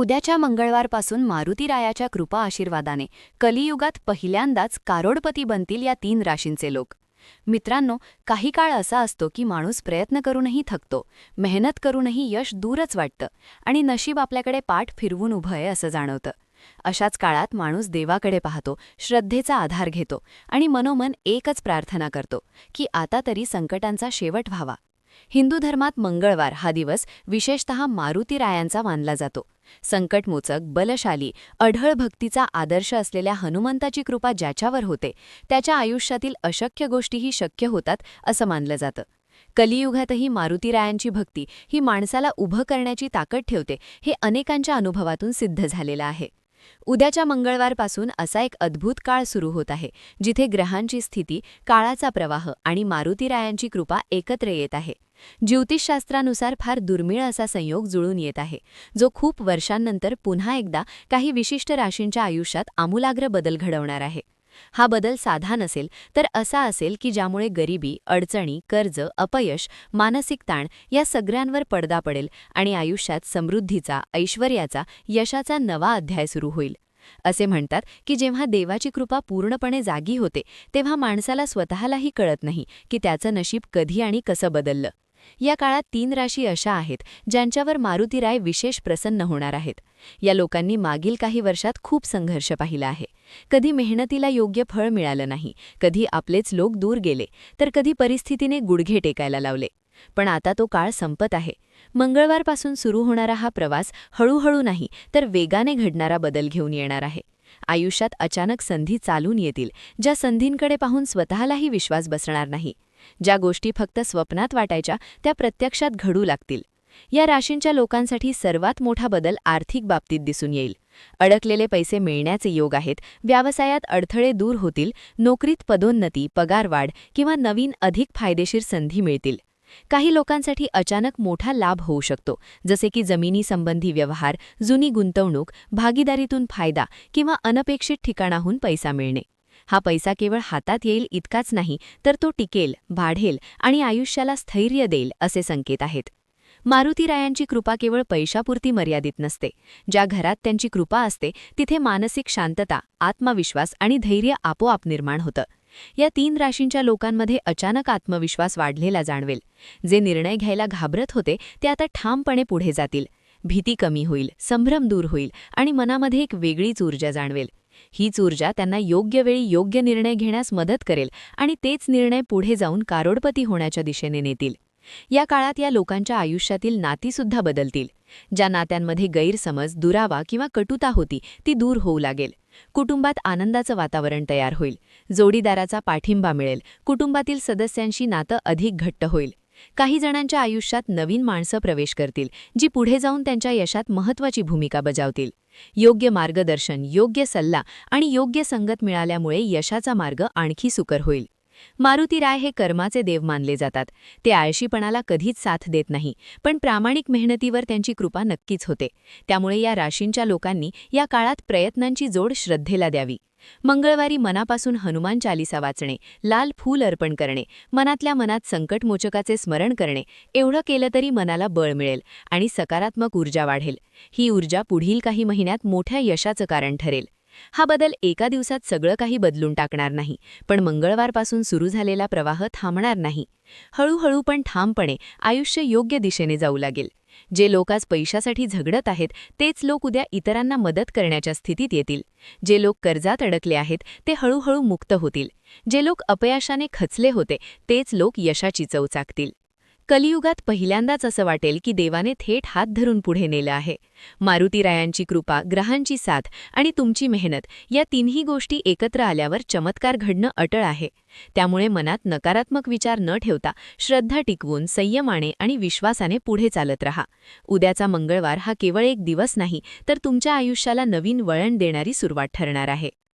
उद्याच्या मंगळवारपासून मारुतीरायाच्या कृपा आशीर्वादाने कलियुगात पहिल्यांदाच कारोडपती बनतील या तीन राशींचे लोक. मित्रांनो काही काळ असा असतो की माणूस प्रयत्न करूनही थकतो मेहनत करूनही यश दूरच वाटतं आणि नशीब आपल्याकडे पाठ फिरवून उभं आहे असं जाणवतं. अशाच काळात माणूस देवाकडे पाहतो श्रद्धेचा आधार घेतो आणि मनोमन एकच प्रार्थना करतो की आता तरी संकटांचा शेवट व्हावा. हिंदू धर्मात मंगळवार हा दिवस विशेषतः मारुतीरायांचा मानला जातो. संकटमोचक बलशाली अढळ भक्तीचा आदर्श असलेल्या हनुमंताची कृपा ज्याच्यावर होते त्याच्या आयुष्यातील अशक्य गोष्टीही शक्य होतात असं मानलं जातं. कलियुगातही मारुतीरायांची भक्ती ही माणसाला उभं करण्याची ताकद ठेवते हे अनेकांच्या अनुभवातून सिद्ध झालेलं आहे. उद्याच्या मंगळवारपासून असा एक अद्भुत काळ सुरू होत आहे जिथे ग्रहांची स्थिती काळाचा प्रवाह आणि मारुतीरायांची कृपा एकत्र येत आहे. ज्योतिषशास्त्रानुसार फार दुर्मिळ असा संयोग जुळून येत आहे जो खूप वर्षांनंतर पुन्हा एकदा काही विशिष्ट राशींच्या आयुष्यात आमूलाग्र बदल घडवणार आहे. हा बदल साधा नसेल तर असा असेल की ज्यामुळे गरिबी अडचणी कर्ज अपयश मानसिक ताण या सगळ्यांवर पडदा पडेल आणि आयुष्यात समृद्धीचा ऐश्वर्याचा यशाचा नवा अध्याय सुरू होईल. असे म्हणतात की जेव्हा देवाची कृपा पूर्णपणे जागी होते तेव्हा माणसाला स्वतःलाही कळत नाही की त्याचं नशीब कधी आणि कसं बदललं. या काळात तीन राशी अशा आहेत ज्यांच्यावर मारुती राय विशेष प्रसन्न होणार आहेत. या लोकांनी मागील काही वर्षात खूप संघर्ष पाहिला आहे. कधी मेहनतीला योग्य फळ मिळालं नाही कधी आपलेच लोक दूर गेले तर कधी परिस्थितीने गुडघे टेकायला लावले. पण आता तो काळ संपत आहे. मंगळवारपासून सुरू होणारा हा प्रवास हळूहळू नाही तर वेगाने घडणारा बदल घेऊन येणार आहे. आयुष्यात अचानक संधी चालून येतील ज्या संधींकडे पाहून स्वतःलाही विश्वास बसणार नाही. ज्या गोष्टी फक्त स्वप्नात वाटायच्या त्या प्रत्यक्षात घडू लागतील. या राशींच्या लोकांसाठी सर्वात मोठा बदल आर्थिक बाबतीत दिसून येईल. अडकलेले पैसे मिळण्याचे योग आहेत व्यवसायात अडथळे दूर होतील नोकरीत पदोन्नती पगारवाढ किंवा नवीन अधिक फायदेशीर संधी मिळतील. काही लोकांसाठी अचानक मोठा लाभ होऊ शकतो जसे की जमिनी संबंधी व्यवहार जुनी गुंतवणूक भागीदारीतून फायदा किंवा अनपेक्षित ठिकाणाहून पैसा मिळणे. हा पैसा केवळ हातात येईल इतकाच नाही तर तो टिकेल वाढेल आणि आयुष्याला स्थैर्य देईल असे संकेत आहेत. मारुतीरायांची कृपा केवळ पैशापुरती मर्यादित नसते. ज्या घरात त्यांची कृपा असते तिथे मानसिक शांतता आत्मविश्वास आणि धैर्य आपोआप निर्माण होतं. या तीन राशींच्या लोकांमध्ये अचानक आत्मविश्वास वाढलेला जाणवेल. जे निर्णय घ्यायला घाबरत होते ते आता ठामपणे पुढे जातील. भीती कमी होईल संभ्रम दूर होईल आणि मनामध्ये एक वेगळीच ऊर्जा जाणवेल. हीच ऊर्जा त्यांना योग्य वेळी योग्य निर्णय घेण्यास मदत करेल आणि तेच निर्णय पुढे जाऊन कारोडपती होण्याच्या दिशेने नेतील. या काळात या लोकांच्या आयुष्यातील नातीसुद्धा बदलतील. ज्या नात्यांमध्ये गैरसमज दुरावा किंवा कटुता होती ती दूर होऊ लागेल. कुटुंबात आनंदाचं वातावरण तयार होईल. जोडीदाराचा पाठिंबा मिळेल. कुटुंबातील सदस्यांशी नातं अधिक घट्ट होईल. काही जणांच्या आयुष्यात नवीन माणसं प्रवेश करतील जी पुढे जाऊन त्यांच्या यशात महत्त्वाची भूमिका बजावतील. योग्य मार्गदर्शन योग्य सल्ला आणि योग्य संगत मिळाल्यामुळे यशाचा मार्ग आणखी सुकर होईल. मारुती राय हे कर्माचे देव मानले जातात. ते आळशीपणाला कधीच साथ देत नाही पण प्रामाणिक मेहनतीवर त्यांची कृपा नक्कीच होते. त्यामुळे या राशींच्या लोकांनी या काळात प्रयत्नांची जोड श्रद्धेला द्यावी. मंगळवारी मनापासून हनुमान चालिसा वाचणे लाल फूल अर्पण करणे मनातल्या मनात संकटमोचकाचे स्मरण करणे एवढं केलं तरी मनाला बळ मिळेल आणि सकारात्मक ऊर्जा वाढेल. ही ऊर्जा पुढील काही महिन्यात मोठ्या यशाचं कारण ठरेल. हा बदल एका दिवसात सगळं काही बदलून टाकणार नाही पण मंगळवारपासून सुरू झालेला प्रवाह थांबणार नाही. हळूहळू पण ठामपणे आयुष्य योग्य दिशेने जाऊ लागेल. जे लोक आज पैशासाठी झगडत आहेत तेच लोक उद्या इतरांना मदत करण्याच्या स्थितीत येतील. जे लोक कर्जात अडकले आहेत ते हळूहळू मुक्त होतील. जे लोक अपयशाने खचले होते तेच लोक यशाची चव चाकतील कलियुगात पहिल्यांदाच असं वाटेल की देवाने थेट हात धरून पुढे नेलं आहे. मारुतीरायांची कृपा ग्रहांची साथ आणि तुमची मेहनत या तिन्ही गोष्टी एकत्र आल्यावर चमत्कार घडणं अटळ आहे. त्यामुळे मनात नकारात्मक विचार न ठेवता श्रद्धा टिकवून संयमाने आणि विश्वासाने पुढे चालत रहा. उद्याचा मंगळवार हा केवळ एक दिवस नाही तर तुमच्या आयुष्याला नवीन वळण देणारी सुरुवात ठरणार आहे.